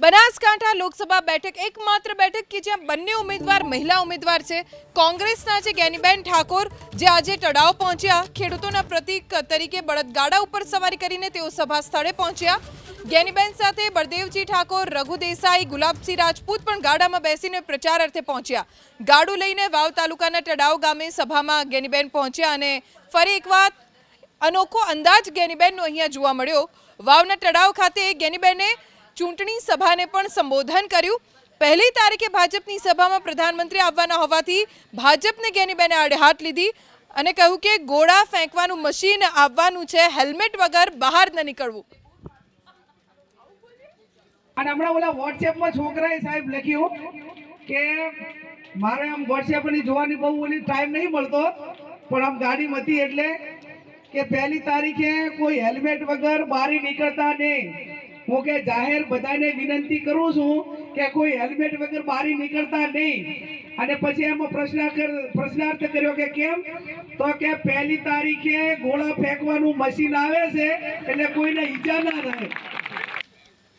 બનાસકાંઠા લોકસભા બેઠક એકમાત્ર બેઠક કે જ્યાં બંને ઉમેદવાર મહિલા ઉમેદવાર છે. કોંગ્રેસના છે જ્ઞાનીબેન ઠાકોર, જે આજે તળાવ પહોંચ્યા. ખેડૂતોના પ્રતિક તરીકે બળદગાડા ઉપર સવારી કરીને તેઓ સભા સ્થળે પહોંચ્યા. જ્ઞાનીબેન સાથે બળદેવજી ઠાકોર, રઘુ દેસાઈ, ગુલાબસિંહ રાજપૂત પણ ગાડામાં બેસીને પ્રચાર અર્થે પહોંચ્યા. ગાડું લઈને વાવ તાલુકાના તળાવ ગામે સભામાં જ્ઞાનીબેન પહોંચ્યા અને ફરી એકવાર અનોખો અંદાજ ગેનીબેનનો અહીંયા જોવા મળ્યો. વાવના તળાવ ખાતે ગેનીબેને ચૂંટણી સભાને પણ સંબોધન કર્યું. પહેલી તારીખે ભાજપની સભામાં પ્રધાનમંત્રી આવવાના હોવાથી ભાજપને ગેનીબેને આડેહાથ લીધી અને કહ્યું કે ગોળા ફેંકવાનું મશીન આવવાનું છે, હેલ્મેટ વગર બહાર ન નીકળવું. અને હમણાં ઓલા વોટ્સએપમાં છોકરાએ સાહેબ લખ્યું કે મારે આમ વોટ્સએપની જોવાની બહુ ઓલી ટાઈમ નહીં મળતો, પણ આમ ગાડી હતી એટલે કે પહેલી તારીખે કોઈ હેલ્મેટ વગર બારી નીકળતા નહીં. હું કે જાહેર બધાને વિનંતી કરું છું કે કોઈ હેલ્મેટ વગર બહાર નીકળતા નહીં. અને પછી એમાં પ્રશ્નાર્થ પ્રશ્નાર્થ કર્યો કે કેમ? તો કે પહેલી તારીખે ગોળા ફેંકવાનું મશીન આવે છે, એટલે કોઈને ઈજા ના રહે.